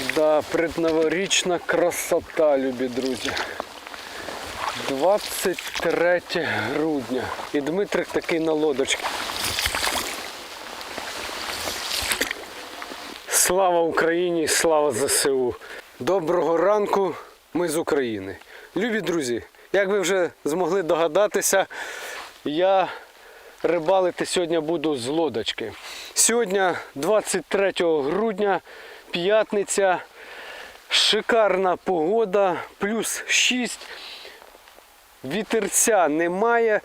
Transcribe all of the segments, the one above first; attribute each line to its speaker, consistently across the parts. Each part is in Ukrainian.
Speaker 1: Да, предноворічна красота, любі друзі. 23 грудня. І Дмитрик такий на лодочці. Слава Україні, слава ЗСУ. Доброго ранку, ми з України. Любі друзі, як ви вже змогли догадатися, я рибалити сьогодні буду з лодочки. Сьогодні 23 грудня, п'ятниця, шикарна погода, плюс 6. Вітерця немає.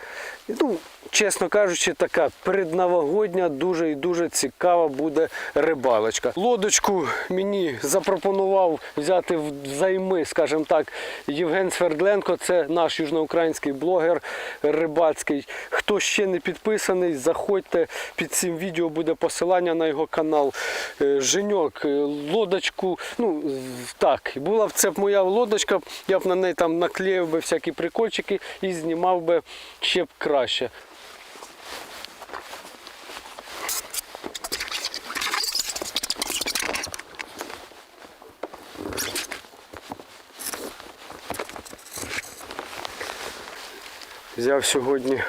Speaker 1: Ну, чесно кажучи, така предновогодня, дуже і дуже цікава буде рибалочка. Лодочку мені запропонував взяти взайми, скажімо так, Євген Свердленко, це наш южноукраїнський блогер рибацький. Хто ще не підписаний, заходьте під цим відео буде посилання на його канал. Е, Женьок, е, лодочку, ну так, була б це б моя лодочка, я б на неї там наклеїв би всякі прикольчики і знімав би ще б краще. Взяв сьогодні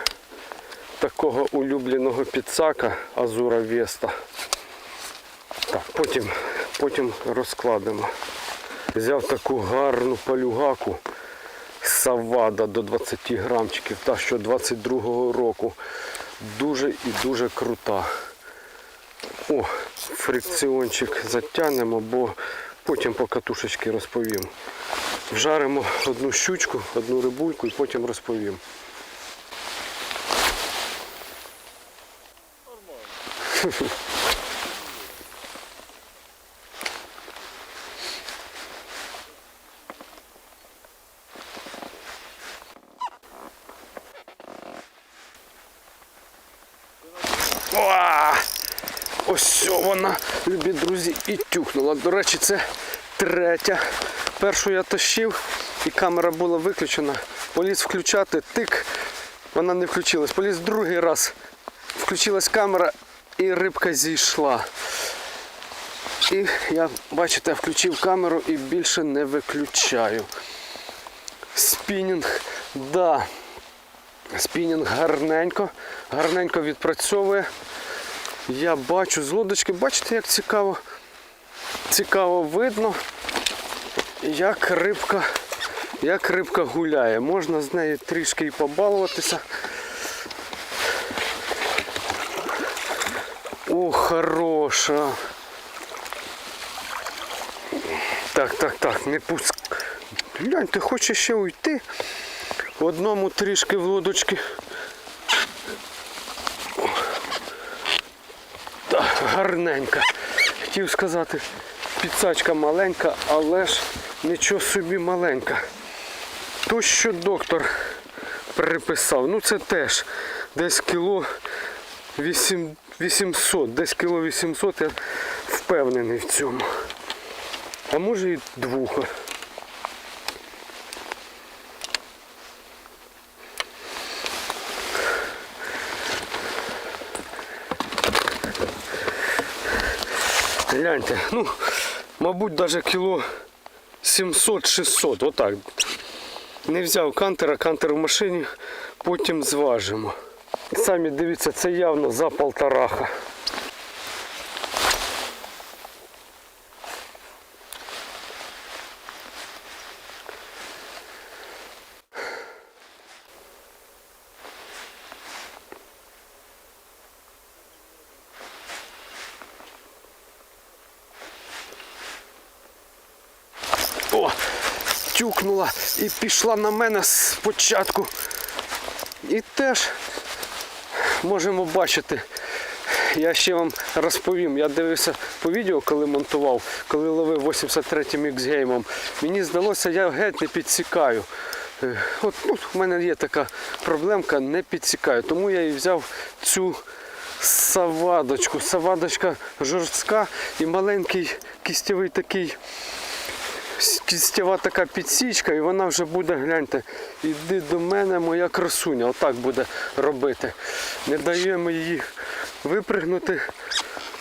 Speaker 1: такого улюбленого підсака Азура Веста. Так, потім, потім розкладемо. Взяв таку гарну палюгаку Савада до 20 грамчиків, та що 22-го року. Дуже і дуже крута. О, фрикціончик затягнемо, бо потім по катушечки розповім. Вжаримо одну щучку, одну рибульку і потім розповім. Ось вона, любі друзі, і тюхнула. До речі, це третя. Першу я тащив і камера була виключена. Поліз включати, тик, вона не включилась. Поліз другий раз. Включилась камера і рибка зійшла. І я, бачите, включив камеру і більше не виключаю. Спінінг, да. Спінінг гарненько, гарненько відпрацьовує. Я бачу з лодочки, бачите, як цікаво, цікаво видно, як рибка, як рибка гуляє. Можна з нею трішки і побалуватися. О, хороша. Так, так, так, не пуск. Глянь, ти хочеш ще уйти? Одному трішки в лодочки. Так, гарненька. Хотів сказати, підсачка маленька, але ж нічого собі маленька. То, що доктор приписав, ну це теж десь кіло 8, 800, десь кіло 800, я впевнений в цьому. А може і двуха. Гляньте, ну, мабуть, навіть кіло 700-600, отак. Не взяв кантера, кантер в машині, потім зважимо. Самі дивіться, це явно за полтораха. О, тюкнула і пішла на мене спочатку. І теж можемо бачити. Я ще вам розповім. Я дивився по відео, коли монтував, коли ловив 83-м X-геймом. Мені здалося, я геть не підсікаю. Е, От ну, в мене є така проблемка, не підсікаю. Тому я і взяв цю савадочку. Савадочка жорстка і маленький кістєвий такий кістєва така підсічка, і вона вже буде, гляньте, іди до мене, моя красуня. Отак буде робити. Не даємо її випригнути,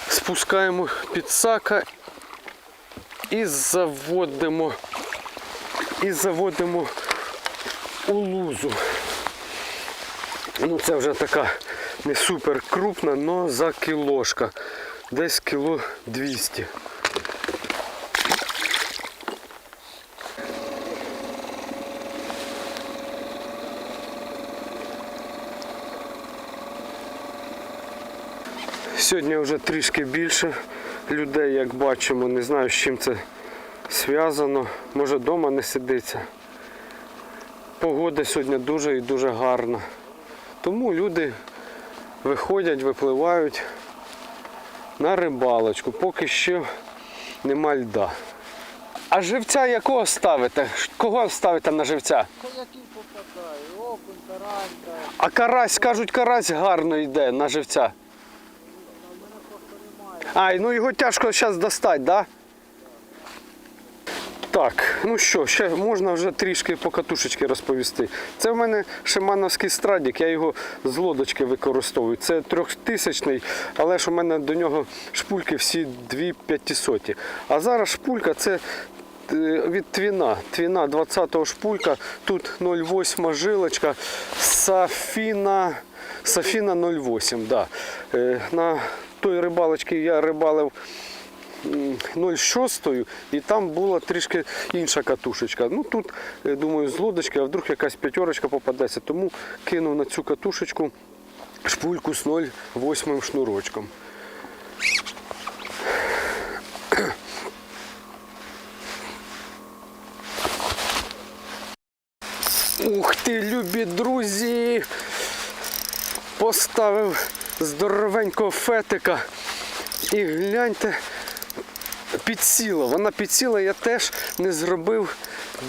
Speaker 1: спускаємо підсака і заводимо. І заводимо у лузу. Ну це вже така не супер крупна, але за кілошка. Десь кіло 200. Сьогодні вже трішки більше людей, як бачимо. Не знаю, з чим це зв'язано. Може вдома не сидиться. Погода сьогодні дуже і дуже гарна. Тому люди виходять, випливають на рибалочку, поки що нема льда. А живця якого ставите? Кого ставите на живця?
Speaker 2: Який попадає? Окунь, таранька.
Speaker 1: А карась, кажуть, карась гарно йде на живця. Ай, ну його тяжко зараз достати, да? Так, ну що, ще можна вже трішки по катушечки розповісти. Це в мене шимановський страдік, я його з лодочки використовую. Це трьохтисячний, але ж у мене до нього шпульки всі дві п'ятисоті. А зараз шпулька це е, від твіна. Твіна 20-го шпулька, тут 0,8 жилочка, Сафіна, Сафіна 0,8. Да. Е, той рибалочці я рибалив м, 0,6 і там була трішки інша катушечка. Ну тут, думаю, з лодочки, а вдруг якась п'ятерочка попадеться, тому кинув на цю катушечку шпульку з 0,8 шнурочком. Ух ти, любі друзі! Поставив здоровенького фетика. І гляньте, підсіла. Вона підсіла, я теж не зробив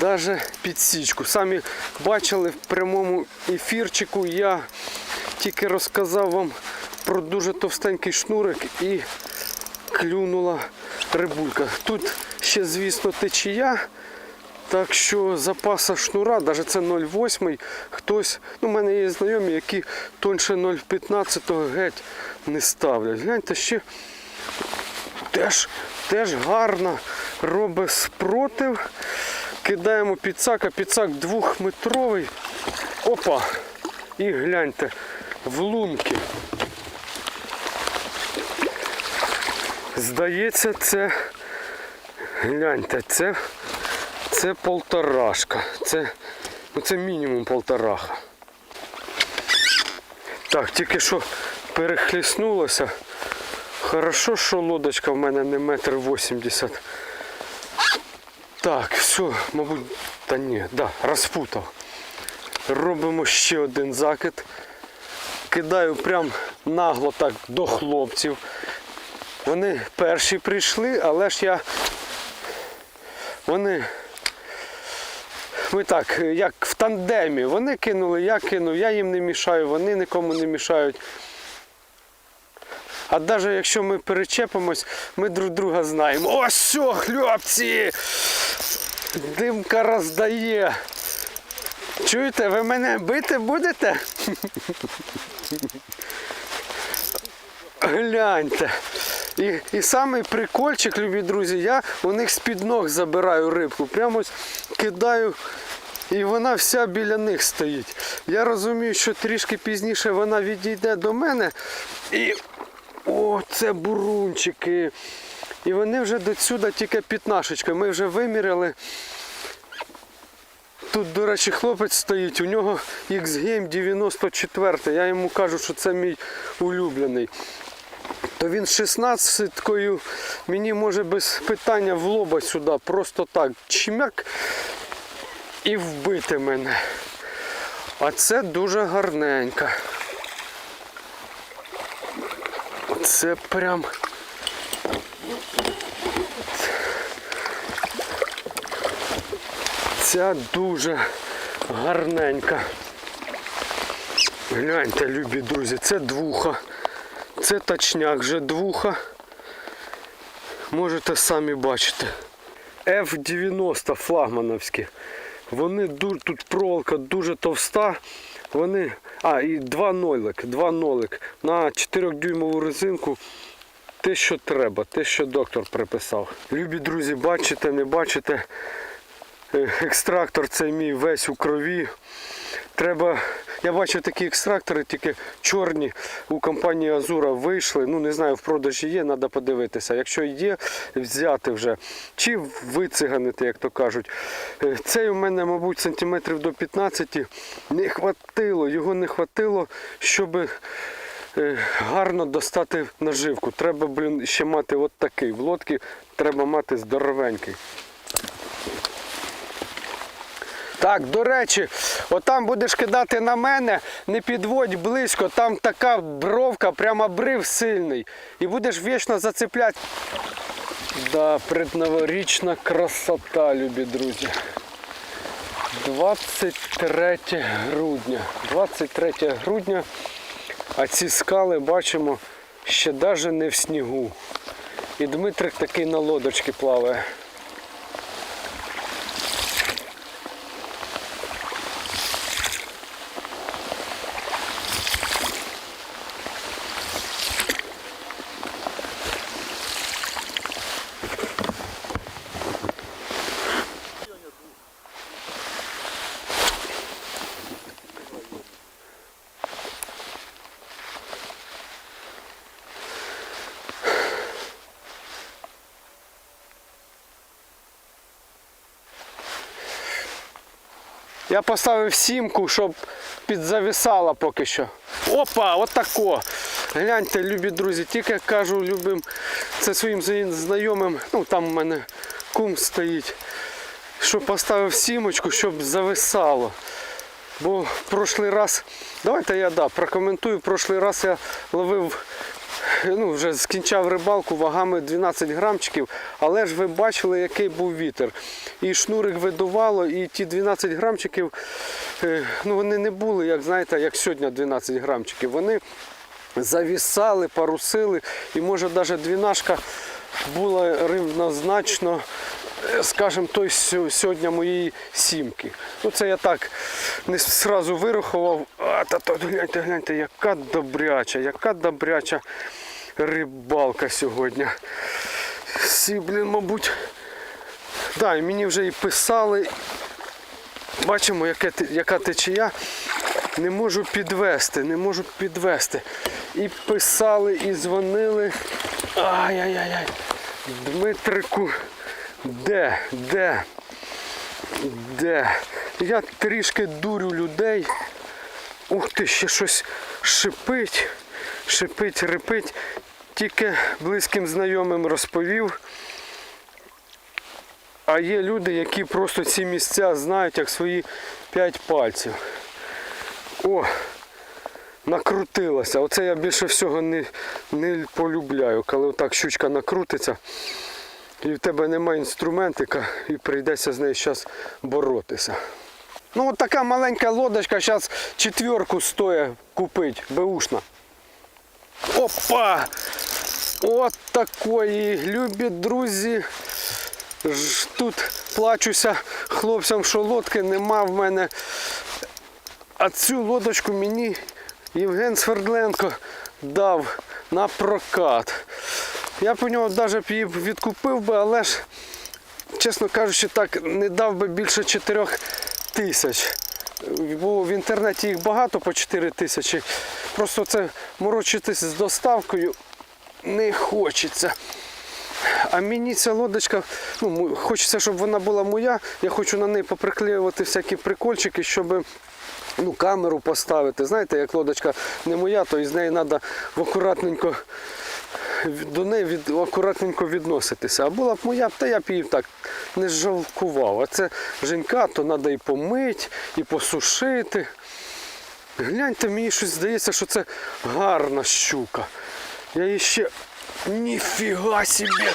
Speaker 1: навіть підсічку. Самі бачили в прямому ефірчику, я тільки розказав вам про дуже товстенький шнурик і клюнула рибулька. Тут ще, звісно, течія. Так що запаса шнура, навіть це 0,8, хтось, ну, в мене є знайомі, які тоньше 0,15 геть не ставлять. Гляньте, ще теж, теж гарно робить спротив. Кидаємо підсак, а підсак двохметровий. Опа! І гляньте, в лунки. Здається, це, гляньте, це це полторашка. Це, ну це мінімум полтораха. Так, тільки що перехліснулося. Хорошо, що лодочка в мене не метр вісімдесят. Так, все, мабуть, та ні, да, розпутав. Робимо ще один закид. Кидаю прям нагло так до хлопців. Вони перші прийшли, але ж я. Вони ми так, як в тандемі. Вони кинули, я кинув, я їм не мішаю, вони нікому не мішають. А навіть якщо ми перечепимось, ми друг друга знаємо. Ось що, хлопці! Димка роздає. Чуєте, ви мене бити будете? Гляньте. І, і самий прикольчик, любі друзі, я у них з-під ног забираю рибку. Прямо кидаю, і вона вся біля них стоїть. Я розумію, що трішки пізніше вона відійде до мене. І о, це бурунчики. І вони вже до сюди тільки п'ятнашечка. Ми вже виміряли. Тут, до речі, хлопець стоїть, у нього X-Game 94. Я йому кажу, що це мій улюблений. То він з 16-кою мені може без питання в лоба сюди, просто так чмяк і вбити мене. А це дуже гарненько. Це прям. Ця дуже гарненька. Гляньте, любі друзі, це двуха. Це точняк вже двуха. Можете самі бачити. F90 флагмановські. Вони тут проволока дуже товста. Вони. А, і два нолик, два нолик. На 4-дюймову резинку те, що треба, те, що доктор приписав. Любі друзі, бачите, не бачите. Е, Екстрактор цей мій весь у крові. Треба. Я бачив такі екстрактори, тільки чорні у компанії Азура вийшли. Ну не знаю, в продажі є, треба подивитися. Якщо є, взяти вже. Чи вициганити, як то кажуть. Е, Цей у мене, мабуть, сантиметрів до 15 не хватило. Його не хватило, щоб е, гарно достати наживку. Треба, блін, ще мати от такий. В лодці треба мати здоровенький. Так, до речі, отам будеш кидати на мене, не підводь близько, там така бровка, прямо брив сильний. І будеш вічно зацепляти. Да, предноворічна красота, любі друзі. 23 грудня. 23 грудня. А ці скали бачимо ще навіть не в снігу. І Дмитрик такий на лодочці плаває. Я поставив сімку, щоб підзависала поки що. Опа, отако. Гляньте, любі друзі, тільки кажу любим це своїм знайомим. Ну там у мене кум стоїть. Що поставив сімочку, щоб зависало. Бо в прошлий раз, давайте я да, прокоментую. В прошлий раз я ловив, ну вже скінчав рибалку вагами 12 грамчиків, але ж ви бачили, який був вітер. І шнурик видувало, і ті 12 грамчиків, е, ну вони не були, як знаєте, як сьогодні 12 грамчиків. Вони завісали, парусили, і може навіть двінашка була рівнозначно, е, скажімо, той сьогодні моєї сімки. Ну це я так не зразу вирахував. А, та, то, гляньте, гляньте, яка добряча, яка добряча рибалка сьогодні. Всі, блін, мабуть. Да, мені вже і писали. Бачимо, яке, яка течія. Не можу підвести, не можу підвести. І писали, і дзвонили. Ай-яй-яй. Дмитрику, де? Де? Де? Я трішки дурю людей. Ух ти, ще щось шипить, шипить, рипить. Тільки близьким знайомим розповів. А є люди, які просто ці місця знають як свої п'ять пальців. О, накрутилася. Оце я більше всього не, не полюбляю, коли отак щучка накрутиться. І в тебе немає інструментика і прийдеться з нею зараз боротися. Ну от така маленька лодочка зараз четверку стоїть купити, беушна. Опа! От такої, любі друзі. Тут плачуся хлопцям, що лодки нема в мене. А цю лодочку мені Євген Свердленко дав на прокат. Я у нього навіть її відкупив би, але ж, чесно кажучи, так не дав би більше 4 тисяч. Бо в інтернеті їх багато по 4 тисячі. Просто це морочитись з доставкою не хочеться. А мені ця лодочка, ну, хочеться, щоб вона була моя. Я хочу на неї поприклеювати всякі прикольчики, щоб ну, камеру поставити. Знаєте, як лодочка не моя, то із неї треба акуратненько до неї від, акуратненько відноситися. А була б моя, та я б її так не жалкував. А це женька, то треба і помити, і посушити. Гляньте, мені щось здається, що це гарна щука. Я її ще. Ніфіга собі!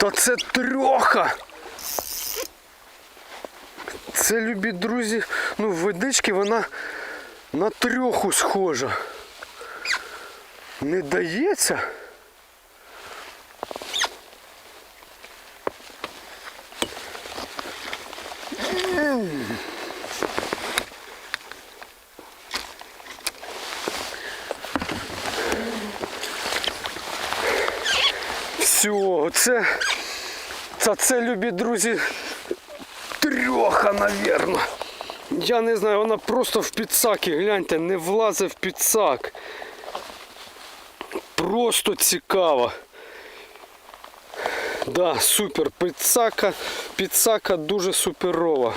Speaker 1: Та це трьоха! Це, любі друзі, ну водички вона на трьоху схожа. Не дається? Все, це, це, це любі друзі, трьоха, навірно. Я не знаю, вона просто в підсаки, гляньте, не влазить в підсак. Просто цікаво. Да, супер. Підсака, підсака дуже суперова.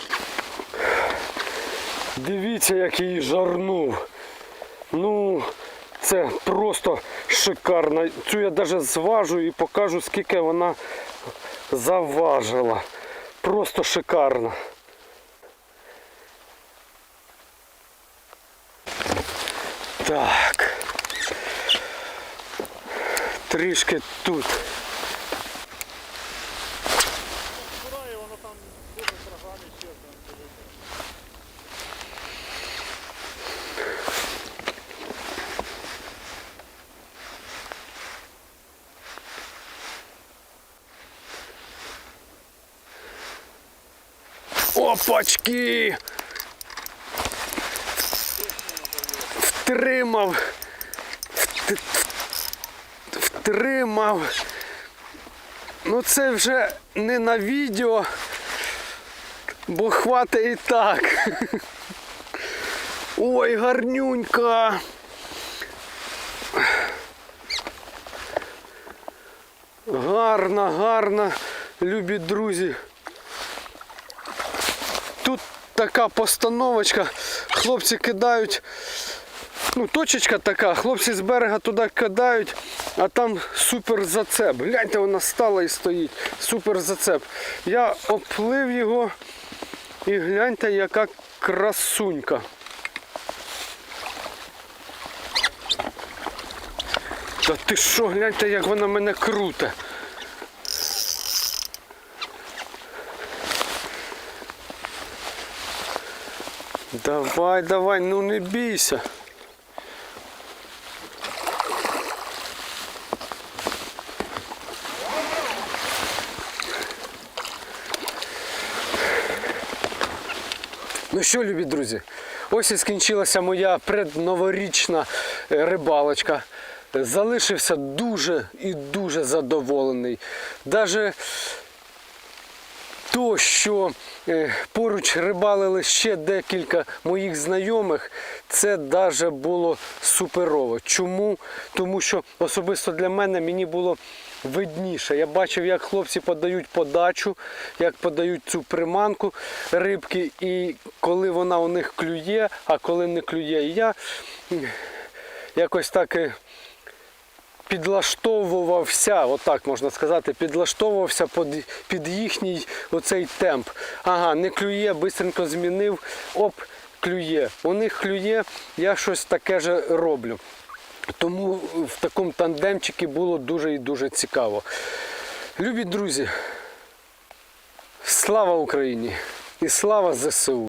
Speaker 1: Дивіться, як її жарнув. Ну, це просто шикарно. Цю я навіть зважу і покажу, скільки вона заважила. Просто шикарно. Так. Трішки тут.
Speaker 2: Куди і воно там дуже програмі ще там дивиться.
Speaker 1: Опачки! Втримав. Втримав. Ну це вже не на відео, бо хватить і так. Ой, гарнюнька. Гарна, гарна, любі друзі. Тут така постановочка. Хлопці кидають. Ну, точечка така, хлопці з берега туди кидають, а там супер зацеп. Гляньте, вона стала і стоїть. Супер зацеп. Я оплив його і гляньте, яка красунька. Та ти що, гляньте, як вона мене круте. Давай, давай, ну не бійся. Ну що, любі друзі, ось і скінчилася моя предноворічна е, рибалочка. Залишився дуже і дуже задоволений. Даже то, що поруч рибалили ще декілька моїх знайомих, це даже було суперово. Чому? Тому що особисто для мене мені було видніше. Я бачив, як хлопці подають подачу, як подають цю приманку рибки, і коли вона у них клює, а коли не клює, я якось так. Підлаштовувався, отак можна сказати, підлаштовувався під, під їхній оцей темп. Ага, не клює, бистренько змінив, оп, клює. У них клює, я щось таке же роблю. Тому в такому тандемчикі було дуже і дуже цікаво. Любі друзі, слава Україні і слава ЗСУ!